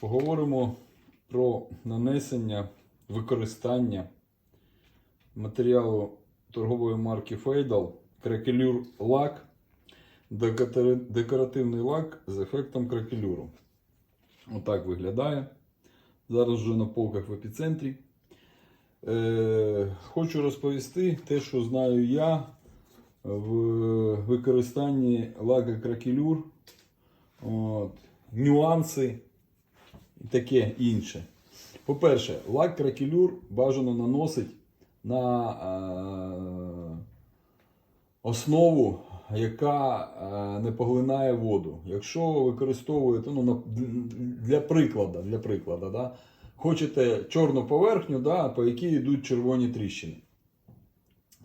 Поговоримо про нанесення використання матеріалу торгової марки Фейдал кракелюр лак, декоративний лак з ефектом кракелюру. Отак виглядає. Зараз вже на полках в епіцентрі. Е, хочу розповісти те, що знаю я в використанні лака кракелюр. От, нюанси таке інше. По-перше, лак кракелюр бажано наносить на е, основу, яка е, не поглинає воду. Якщо ви використовуєте ну, на- для прикладу, для прикладу да, хочете чорну поверхню, да, по якій йдуть червоні тріщини.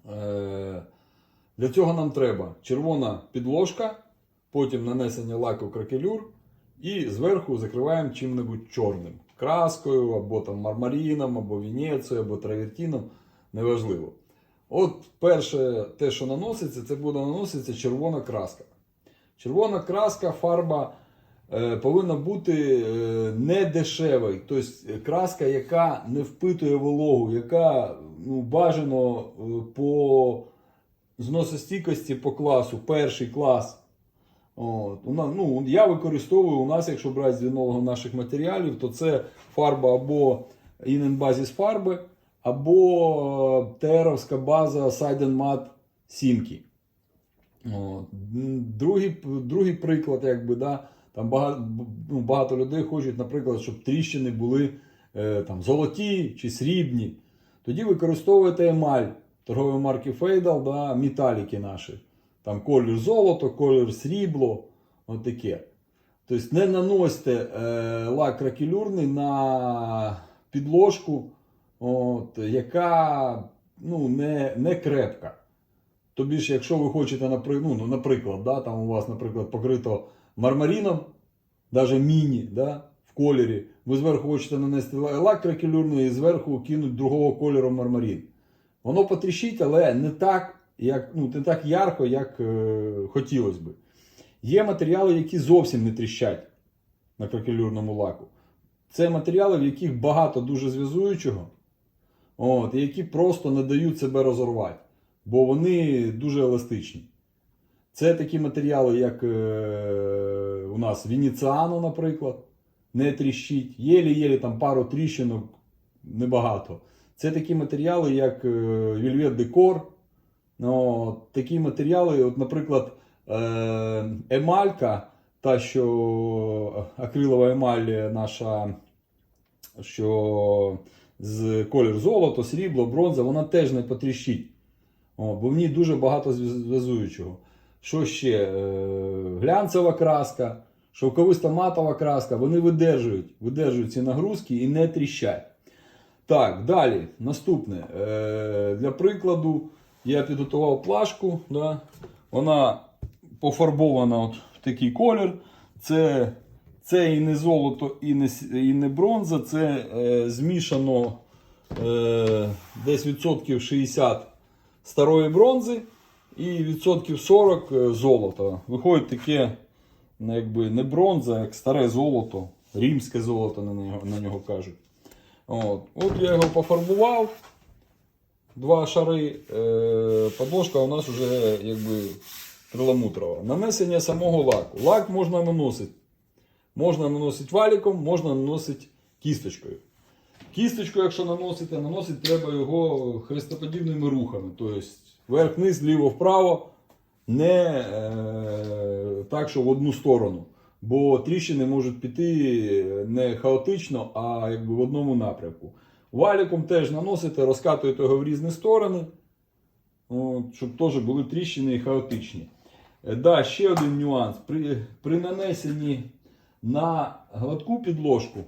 Е, для цього нам треба червона підложка, потім нанесення лаку кракелюр і зверху закриваємо чим-небудь чорним. Краскою, або там мармаріном, або вінецією, або травертином, неважливо. От перше, те, що наноситься, це буде наноситься червона краска. Червона краска, фарба е, повинна бути е, не дешевою. Тобто краска, яка не впитує вологу, яка ну, бажано е, по зносостійкості по класу, перший клас. От, у нас, ну, я використовую у нас, якщо брати з вінологом наших матеріалів, то це фарба або іненбазіс фарби, або е, теровська база Matte Сімки. От. Другий, другий приклад, якби, да, там багато, ну, багато людей хочуть, наприклад, щоб тріщини були е, там, золоті чи срібні. Тоді використовуєте емаль торгової марки Фейдал, да, металіки наші. Там колір золото, колір срібло, от таке. Тобто не наносьте е, лак кракелюрний на підложку, от, яка ну, не, не крепка. Тобі ж, якщо ви хочете, ну, ну, наприклад, да, там у вас, наприклад, покрито мармаріном, навіть міні, да, в кольорі, ви зверху хочете нанести ла- лак кракелюрний і зверху кинуть другого кольору мармарін. Воно потріщить, але не так, як, ну, не так ярко, як е, хотілося би. Є матеріали, які зовсім не тріщать на кракелюрному лаку. Це матеріали, в яких багато дуже зв'язуючого, от, які просто не дають себе розорвати, бо вони дуже еластичні. Це такі матеріали, як е, у нас Венеціано, наприклад, не тріщить. Єлі-єлі там пару тріщинок, небагато. Це такі матеріали, як е, Velvet Decor. Ну, такі матеріали, от, наприклад, е, емалька, та, що акрилова емаль наша, що з колір золото, срібло, бронза, вона теж не потріщить. О, бо в ній дуже багато зв'язуючого. Що ще? Е, глянцева краска, шовковиста матова краска, вони видержують, видержують ці нагрузки і не тріщать. Так, далі, наступне. Е, для прикладу, я підготував плашку. Да? Вона пофарбована от в такий колір. Це, це і не золото, і не, і не бронза, це е, змішано е, десь відсотків 60 старої бронзи і відсотків 40 е, золота. Виходить таке, ну, якби не бронза, як старе золото, римське золото на нього, на нього кажуть. От. От я його пофарбував. Два шари. Е, подложка у нас вже якби перламутрова. Нанесення самого лаку. Лак можна наносити. Можна наносити валіком, можна наносити кісточкою. Кісточку, якщо наносите, наносити треба його хрестоподібними рухами. Тобто вверх-вниз, ліво-вправо, не е, так, що в одну сторону. Бо тріщини можуть піти не хаотично, а якби в одному напрямку. Валіком теж наносите, розкатуєте його в різні сторони, от, щоб теж були тріщини і хаотичні. Е, Да, ще один нюанс. При, при нанесенні на гладку підложку,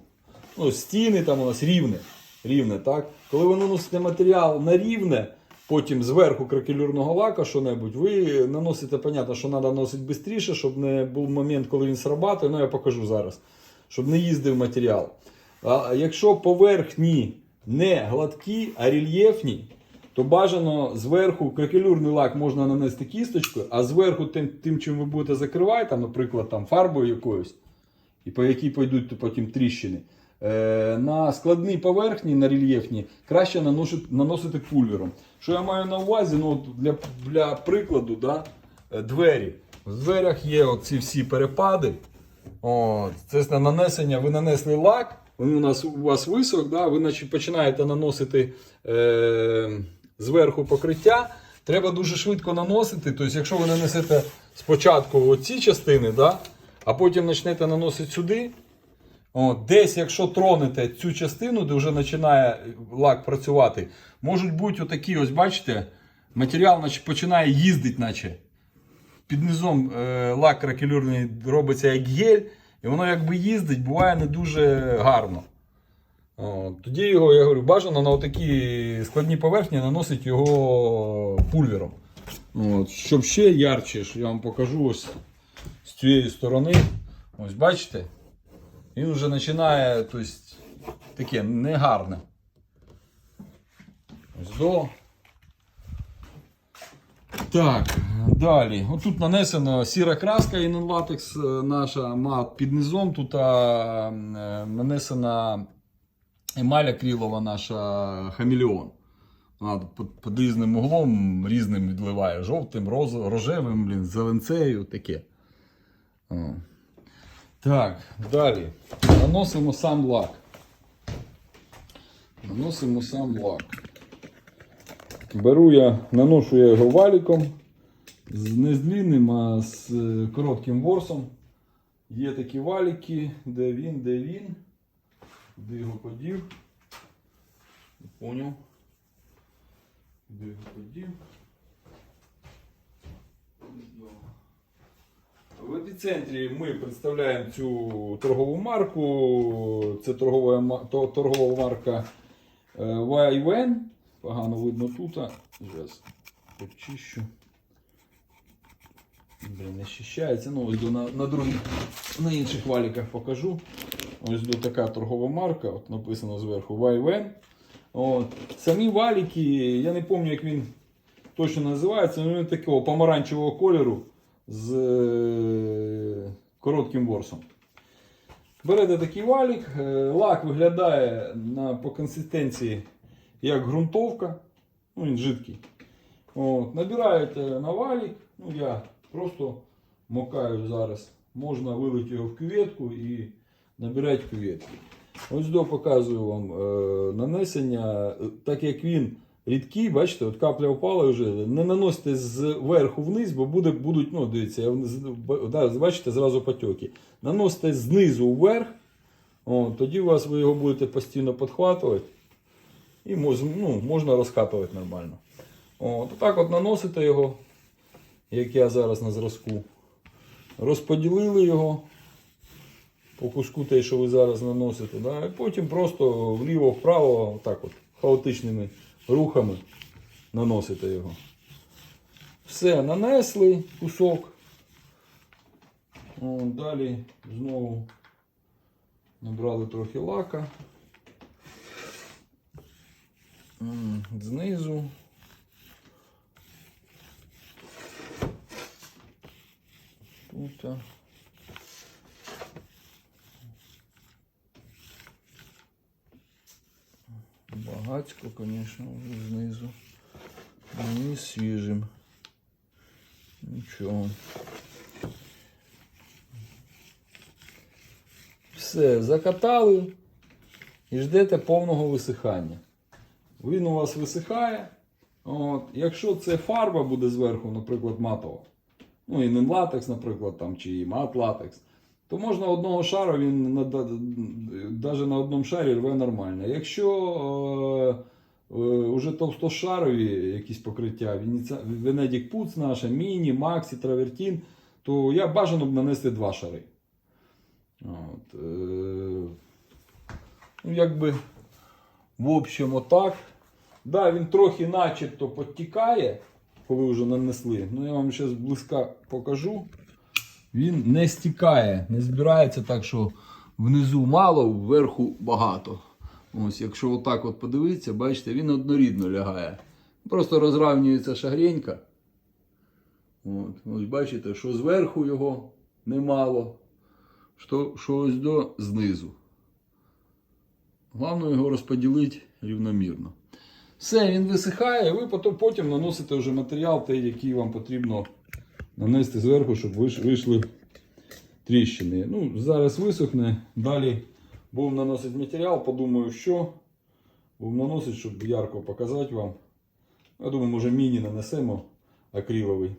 ну, стіни там у нас рівне, рівне, так? Коли ви наносите матеріал на рівне, потім зверху кракелюрного лака що-небудь, ви наносите, понятно, що треба наносити швидше, щоб не був момент, коли він срабатує, ну я покажу зараз, щоб не їздив матеріал. А якщо поверхні не гладкі, а рельєфні, то бажано зверху кракелюрний лак можна нанести кісточкою, а зверху тим, тим чим ви будете закривати, там, наприклад, там, фарбою якоюсь, і по якій пойдуть потім тріщини. Е, на складній поверхні, на рельєфні, краще наносити, наносити пульвером. Що я маю на увазі? Ну, для, для прикладу, да, е, двері. В дверях є оці всі перепади. От, це на нанесення, ви нанесли лак, він у нас у вас висох, да, ви наче починаєте наносити е, зверху покриття. Треба дуже швидко наносити. Тобто, якщо ви нанесете спочатку оці частини, да, а потім почнете наносити сюди. От, десь, якщо тронете цю частину, де вже починає лак працювати, можуть бути отакі, ось бачите, матеріал наче, починає їздити, наче під низом е, лак кракелюрний робиться як гель, і воно якби їздить, буває не дуже гарно. Тоді його, я говорю, бажано на такі складні поверхні наносити його пульвером. От, щоб ще ярче, я вам покажу ось з цієї сторони. Ось бачите? Він вже починає тобто, таке негарне. Ось до. Так, далі. Отут нанесена сіра краска інлатекс наша мат під низом. Тут а, е, нанесена емаль акрилова наша хамелеон. Вона під різним углом різним відливає. Жовтим, роз, рожевим, блін, зеленцею таке. О. Так, далі. Наносимо сам лак. Наносимо сам лак. Беру я, наношу я його валіком. З, длинним, а з е, коротким ворсом. Є такі валіки, де він, де він. Де його подів. Поняв. Де його подів. В епіцентрі ми представляємо цю торгову марку. Це торгова, торгова марка е, YVN. Погано видно тут. Зараз почищу. Блін, не щищається. Ну, йду на, на других, на інших валіках покажу. Ось до така торгова марка, от написано зверху. От. Самі валіки, я не пам'ятаю, як він точно називається, але він такого помаранчевого кольору з е, коротким ворсом. Берете такий валік, е, лак виглядає на, по консистенції як ґрунтовка, ну він жидкий. От, набираєте на валік, ну я просто мокаю зараз. Можна вилити його в кюветку і набирати кюветки. Ось до показую вам е, нанесення, так як він рідкий, бачите, от капля впала вже, не наносите зверху вниз, бо буде, будуть, ну дивіться, я, да, бачите, зразу потеки. Наносите знизу вверх, о, тоді у вас ви його будете постійно підхватувати і ну, можна розкатувати нормально. От, так от наносите його, як я зараз на зразку. Розподілили його по куску те, що ви зараз наносите. Да? І потім просто вліво-вправо, так от, хаотичними рухами наносите його. Все, нанесли кусок. Далі знову набрали трохи лака. Знизу. Тут. Багацько, звісно, знизу. Мені свіжим. Нічого. Все, закатали і ждете повного висихання. Він у вас висихає. От. Якщо це фарба буде зверху, наприклад, матова, ну і не латекс, наприклад, там, чи мат латекс, то можна одного шару, він навіть на одному шарі рве нормально. Якщо е, е, товстошарові якісь покриття, Венедік Пуц наша, Міні, Максі, Травертін, то я бажано б нанести два шари. От, е, ну, якби, в общем, отак. Да, він трохи начебто підтікає, коли вже нанесли. Ну, я вам зараз близька покажу. Він не стікає, не збирається так, що внизу мало, вверху багато. Ось, якщо отак от подивитися, бачите, він однорідно лягає. Просто розравнюється шагренька. От, ось бачите, що зверху його немало, що, що ось до знизу. Головне його розподілити рівномірно. Все, він висихає, і ви потім, наносите вже матеріал, той, який вам потрібно нанести зверху, щоб вийшли тріщини. Ну, зараз висохне. Далі будемо наносити матеріал, подумаю, що. Будемо наносити, щоб ярко показати вам. Я думаю, може міні нанесемо акриловий,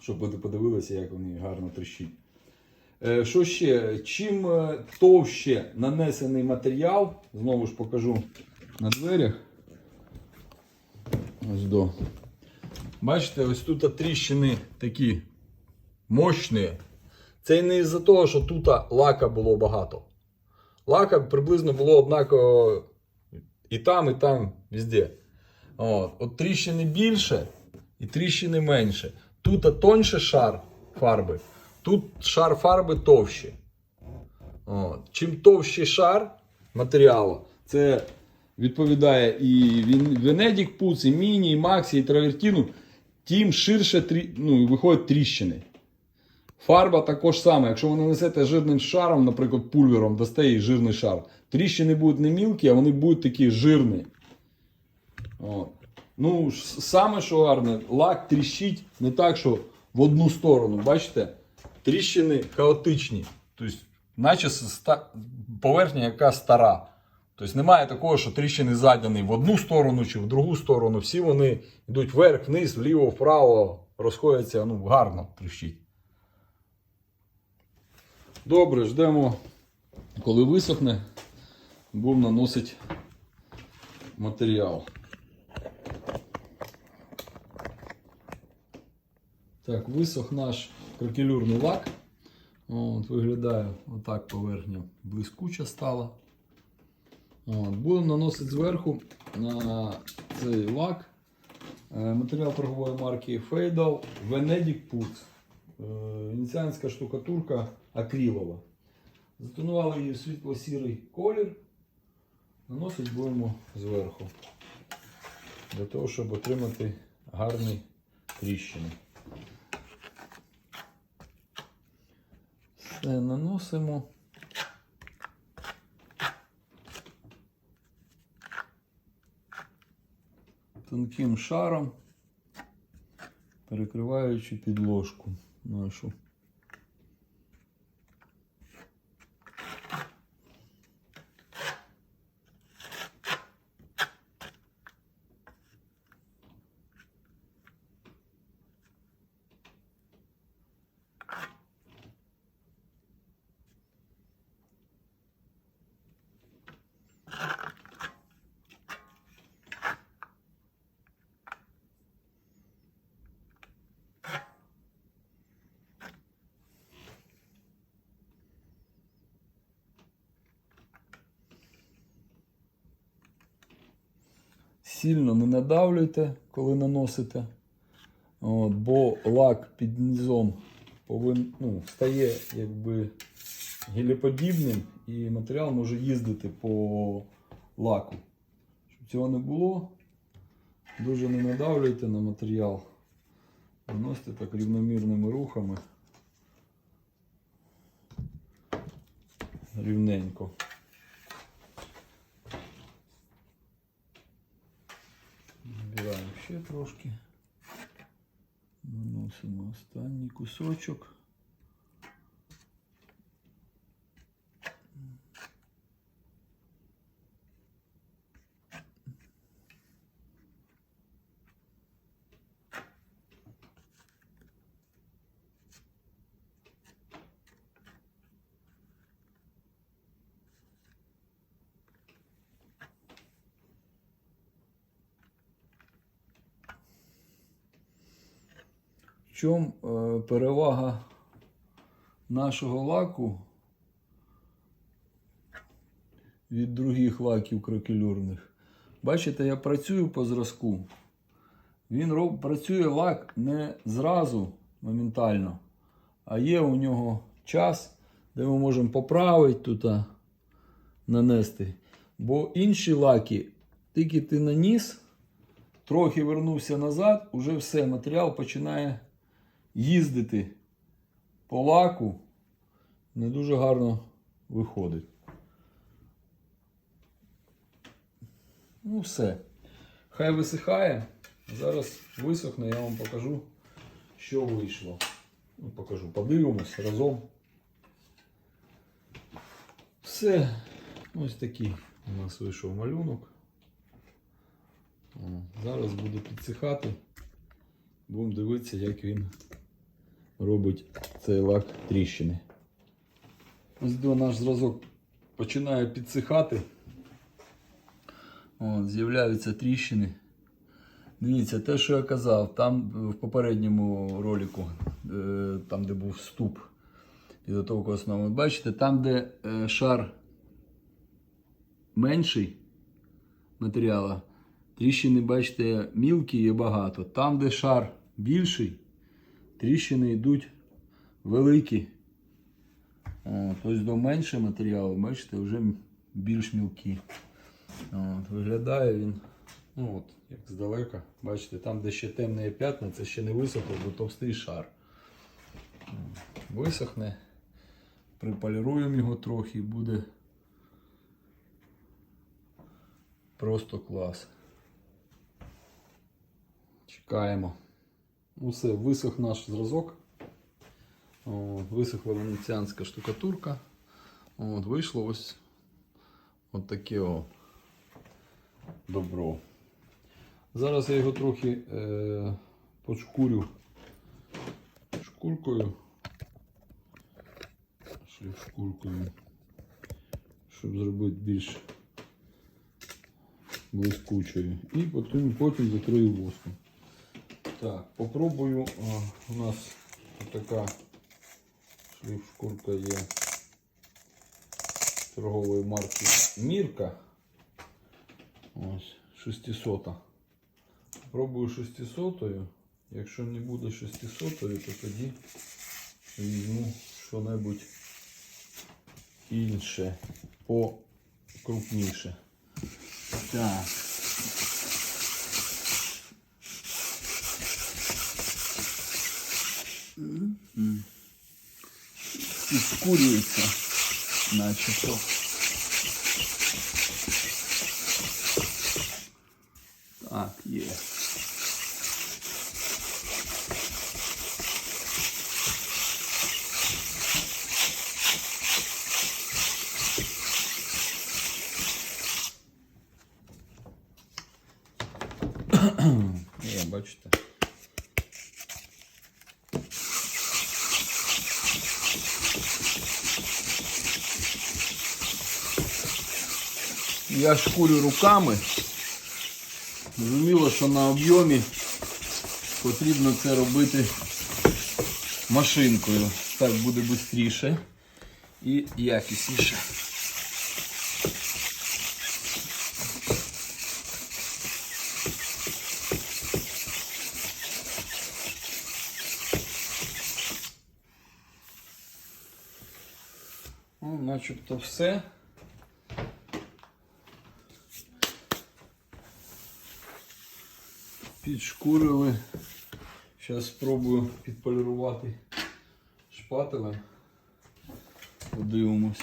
щоб ви подивилися, як вони гарно тріщать. Е, Що ще? Чим е, товще нанесений матеріал, знову ж покажу на дверях. Ось до. Бачите, ось тут тріщини такі мощні. Це не із-за того, що тут лака було багато. Лака приблизно було однаково і там, і там, везде. От, от тріщини більше і тріщини менше. Тут тоньше шар фарби, тут шар фарби товще. От. Чим товщий шар матеріалу, це відповідає і Венедік Пуц, і Міні, і Максі, і Травертіну, тим ширше трі... ну, виходять тріщини. Фарба також саме. Якщо ви нанесете жирним шаром, наприклад, пульвером, дасте їй жирний шар, тріщини будуть не мілкі, а вони будуть такі жирні. От. Ну, саме що гарне, лак тріщить не так, що в одну сторону. Бачите? Тріщини хаотичні. Тобто, наче ста- поверхня яка стара. Тобто немає такого, що тріщини задяні в одну сторону чи в другу сторону. Всі вони йдуть вверх, вниз, вліво, вправо, розходяться, ну, гарно тріщить. Добре, ждемо, коли висохне, будемо наносити матеріал. Так, висох наш кракелюрний лак. От, виглядає отак поверхня блискуча стала. От, будемо наносити зверху на цей лак е, матеріал торгової марки Feydal Venedic Put. Е, Венеціанська штукатурка акрилова. Затонували її в світло-сірий колір. Наносити будемо зверху. Для того, щоб отримати гарні тріщини. Все наносимо. Тонким шаром, перекриваючи підложку нашу. Сильно не надавлюйте, коли наносите. От, бо лак під низом повин, ну, стає якби гілеподібним і матеріал може їздити по лаку. Щоб цього не було, дуже не надавлюйте на матеріал. Наносите так рівномірними рухами. Рівненько. Набираємо ще трошки. Наносимо останній кусочок. Чому е, перевага нашого лаку від других лаків кракелюрних? Бачите, я працюю по зразку. Він роб, працює лак не зразу моментально, а є у нього час, де ми можемо поправити тут, нанести. Бо інші лаки, тільки ти наніс, трохи вернувся назад, уже все, матеріал починає їздити по лаку не дуже гарно виходить. Ну, все. Хай висихає. Зараз висохне, я вам покажу, що вийшло. Ну, покажу, подивимось разом. Все. Ось такий у нас вийшов малюнок. Зараз буде підсихати. Будемо дивитися, як він робить цей лак тріщини. Ось до наш зразок починає підсихати. З'являються тріщини. Дивіться, те, що я казав, там в попередньому ролику, е, там де був вступ підготовка основи, бачите, там, де е, шар менший матеріалу, тріщини, бачите, мілкі і багато. Там, де шар більший, тріщини йдуть великі. От, ось до меншого матеріалу, бачите, вже більш мілкі. От, виглядає він, ну от, як здалека. Бачите, там, де ще темні п'ятна, це ще не висохло, бо товстий шар. Висохне, приполіруємо його трохи і буде просто клас. Чекаємо. Все, висох наш зразок. Висохла венеціанська штукатурка. От, вийшло ось от таке о добро. Зараз я його трохи е, почкурю шкуркою. Шліф шкуркою, щоб зробити більш блискучою. І потім, потім закрию воском. Так, попробую. У нас така шліф шкурка є торгової марки Мірка. Ось, 600. Пробую 600. Якщо не буде 600, то тоді візьму що-небудь інше, покрупніше. Так. Підскурюється, начебто. Так. Є, бачите. Я шкурю руками. Зрозуміло, що на об'ємі потрібно це робити машинкою. Так буде швидше і якісніше. Ну, начебто все. Підшкурили. Зараз спробую підполірувати шпателем. Подивимось.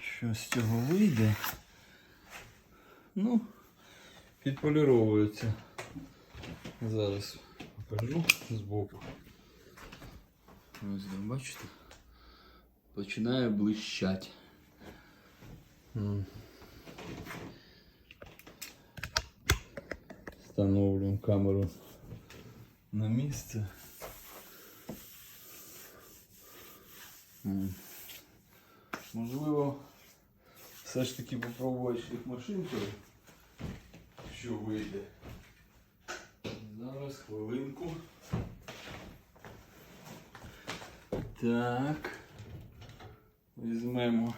Що з цього вийде? Ну, підполіровується. Зараз покажу збоку. Ось бачите? Починає блищать. М. Встановлюємо камеру на місце. М. Можливо, все ж таки попробувати шліфмашинкою, що вийде. Зараз хвилинку. Так. Візьмемо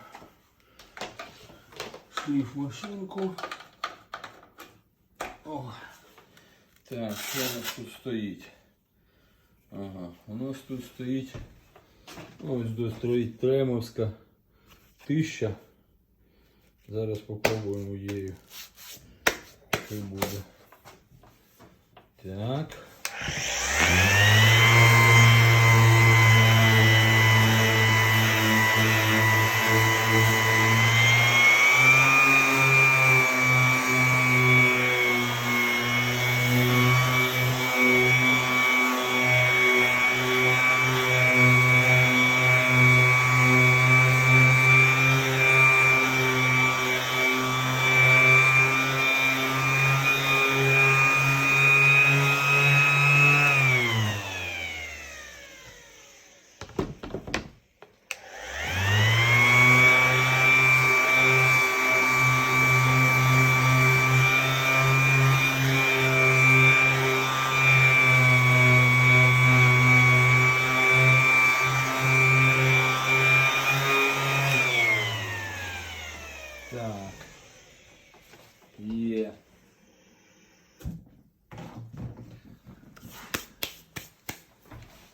шліф машинку. О. Так, що у нас тут стоїть? Ага, у нас тут стоїть ось до стоїть Тремовська тисяча. Зараз попробуємо її. Що буде. Так.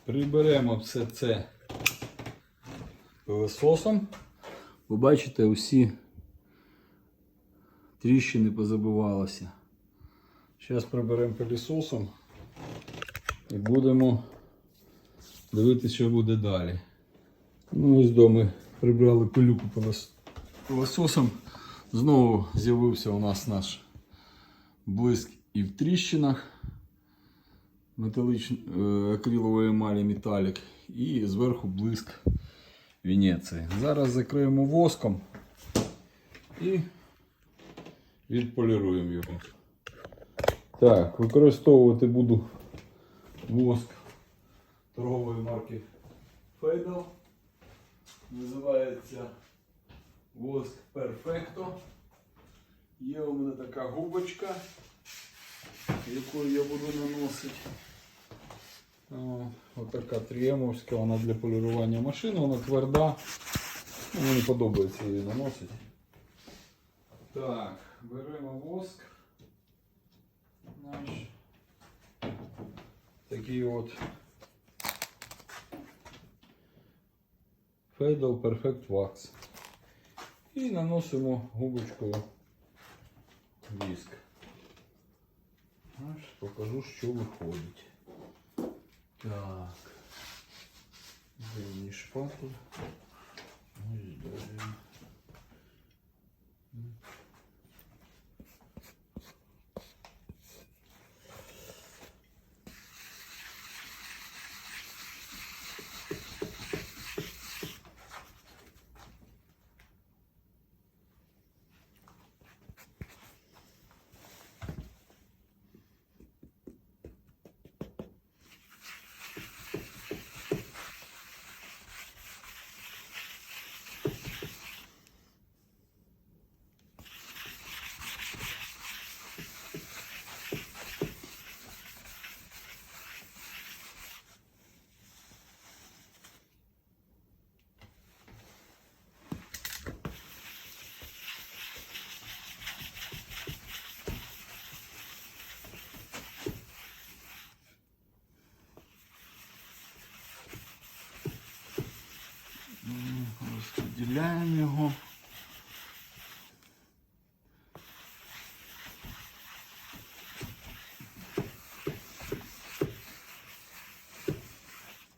Приберемо все це пилососом. Ви бачите, усі тріщини позабивалися. Зараз приберемо пилососом і будемо дивитися, що буде далі. Ну, ось до ми прибрали пилюку пилос- пилососом. Знову з'явився у нас наш блиск і в тріщинах е, акрилової емалі металік і зверху блиск Венеції. Зараз закриємо воском і відполіруємо його. Так, використовувати буду воск торгової марки Fedel. Називається воск Perfecto. Є у мене така губочка, якою я буду наносити. Отака тріємовська, вона для полірування машини, вона тверда. Ну, Мені подобається її наносити. Так, беремо воск наш. Такий от Fadal Perfect Wax. І наносимо губочкою. Аж покажу, що виходить. Так. Де шпаку. Ось далі. Розподіляємо його.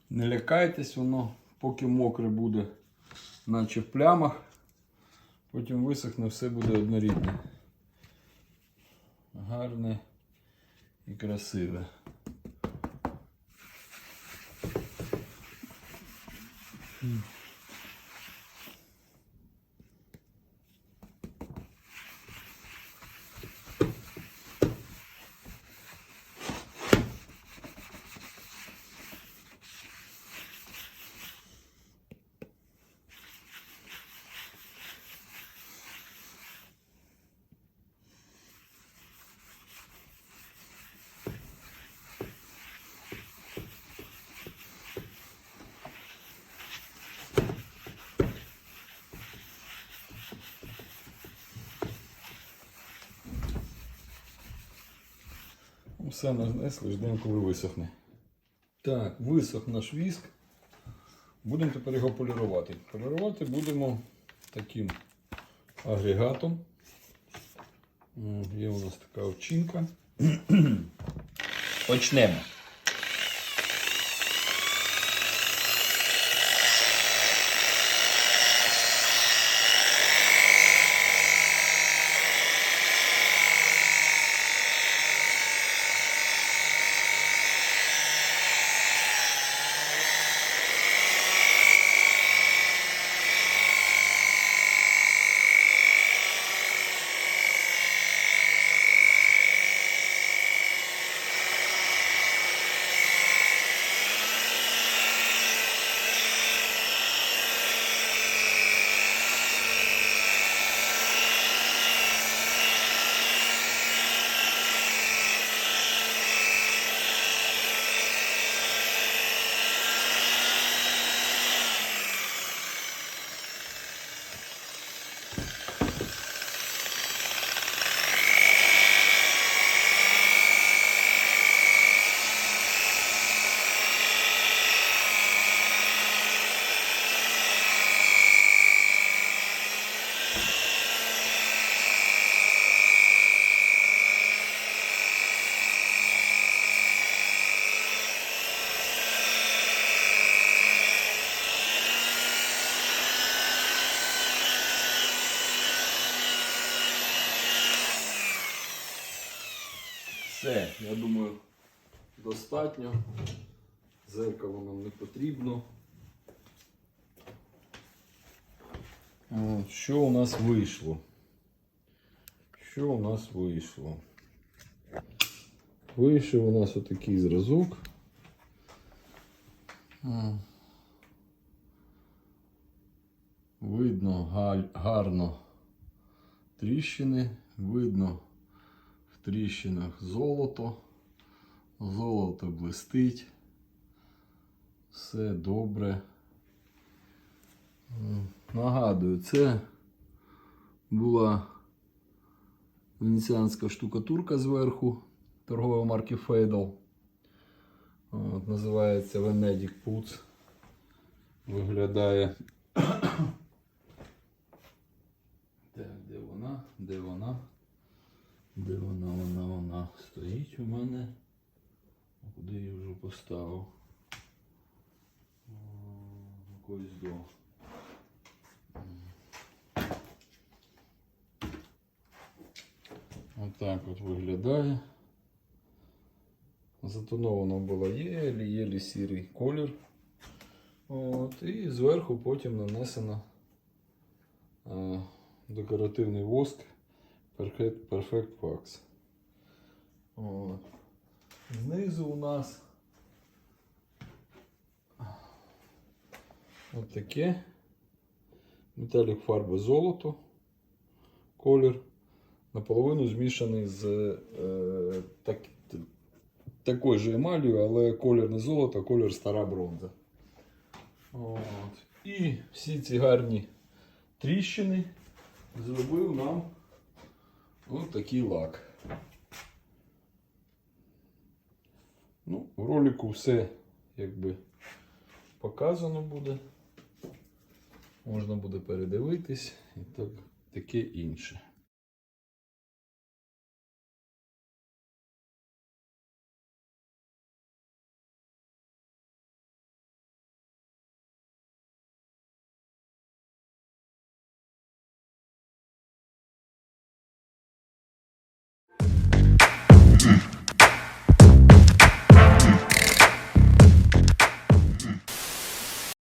Не лякайтесь, воно поки мокре буде, наче в плямах, потім висохне, все буде однорідне. Гарне і красиве. Все нанесли, ждемо, коли висохне. Так, висох наш віск. Будемо тепер його полірувати. Полірувати будемо таким агрегатом. Є у нас така овчинка. Почнемо. Все, я думаю, достатньо. Зеркало нам не потрібно. Що у нас вийшло? Що у нас вийшло? Вийшов у нас отакий зразок. Видно гарно тріщини, видно тріщинах золото. Золото блистить. Все добре. Нагадую, це була венеціанська штукатурка зверху торгової марки Фейдал. От, називається Venedic Puts. Виглядає. Так, де вона? Де вона? Де вона, вона, вона стоїть у мене. Куди я вже поставив? Якось до. Отак от виглядає. Затоновано було єлі-єлі сірий колір. От, і зверху потім нанесено е, декоративний воск Perfect, Perfect Wax. Знизу у нас от металік фарби золото колір. Наполовину змішаний з е, так, такою же емалью, але колір не золото, а колір стара бронза. От. І всі ці гарні тріщини зробив нам ось такий лак. Ну, в ролику все якби показано буде. Можна буде передивитись і так, таке інше.